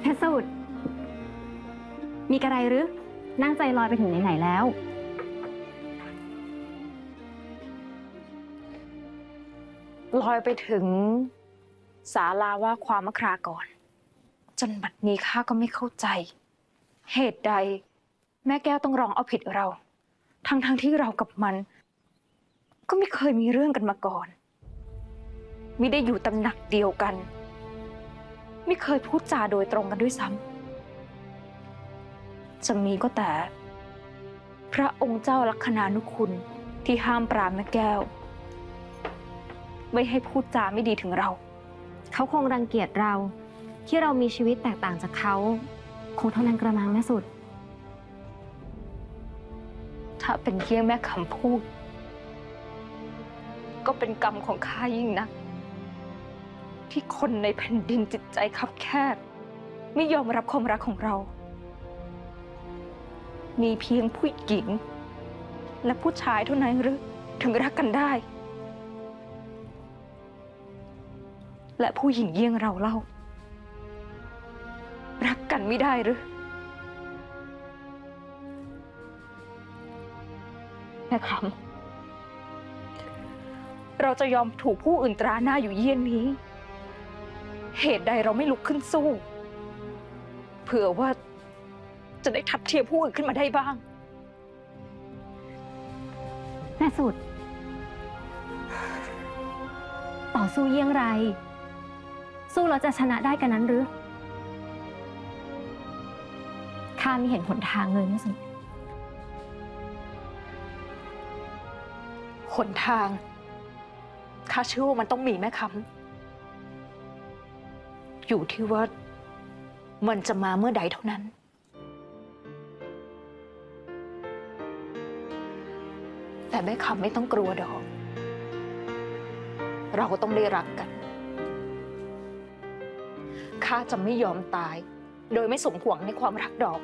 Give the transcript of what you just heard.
เพชรสูตรมีกระไรหรือ นั่งใจลอยไปถึงไหนๆแล้ว ลอยไปถึงศาลาว่าความมคราก่อน จนบัดนี้ข้าก็ไม่เข้าใจ เหตุใด แม่แก้วต้องร้องเอาผิดเรา ทั้งๆทที่เรากับมัน ก็ไม่เคยมีเรื่องกันมาก่อนมิได้อยู่ตำหนักเดียวกัน ไม่เคยพูดจาโดยตรงกันด้วยซ้ำจะมีก็แต่ พระองค์เจ้าลัคนานุคุณที่ห้ามปรามแม่แก้ว ไม่ให้พูดจาไม่ดีถึงเรา เขาคงรังเกียจเราที่เรามีชีวิตแตกต่างจากเขา คงเท่านั้นกระมังแม่สุด ถ้าเป็นเยี่ยงแม่คำพูด ก็เป็นกรรมของข้ายิ่งนัก ที่คนในแผ่นดินจิตใจคับแคบไม่ยอมรับความรักของเรา มีเพียงผู้หญิง และผู้ชายเท่านั้นหรือถึงรักกันได้ และผู้หญิงเยี่ยงเราเล่า รักกันไม่ได้หรือแม่คำเราจะยอมถูกผู้อื่นตราหน้าอยู่เยี่ยงนี้ เหตุใดเราไม่ลุกขึ้นสู้ เผื่อว่าจะได้ทัดเทียมผู้อื่นขึ้นมาได้บ้าง แม่สุด ต่อสู้เยี่ยงไร สู้แล้วจะชนะได้กันนั้นหรือข้าไม่เห็นหนทางเลยแม่สุดหนทางข้าเชื่อว่ามันต้องมีแม่คำ อยู่ที่ว่า มันจะมาเมื่อใดเท่านั้น แต่แม่คำไม่ต้องกลัวดอก เราต้องได้รักกัน ข้าจะไม่ยอมตาย โดยไม่สมหวังในความรักดอก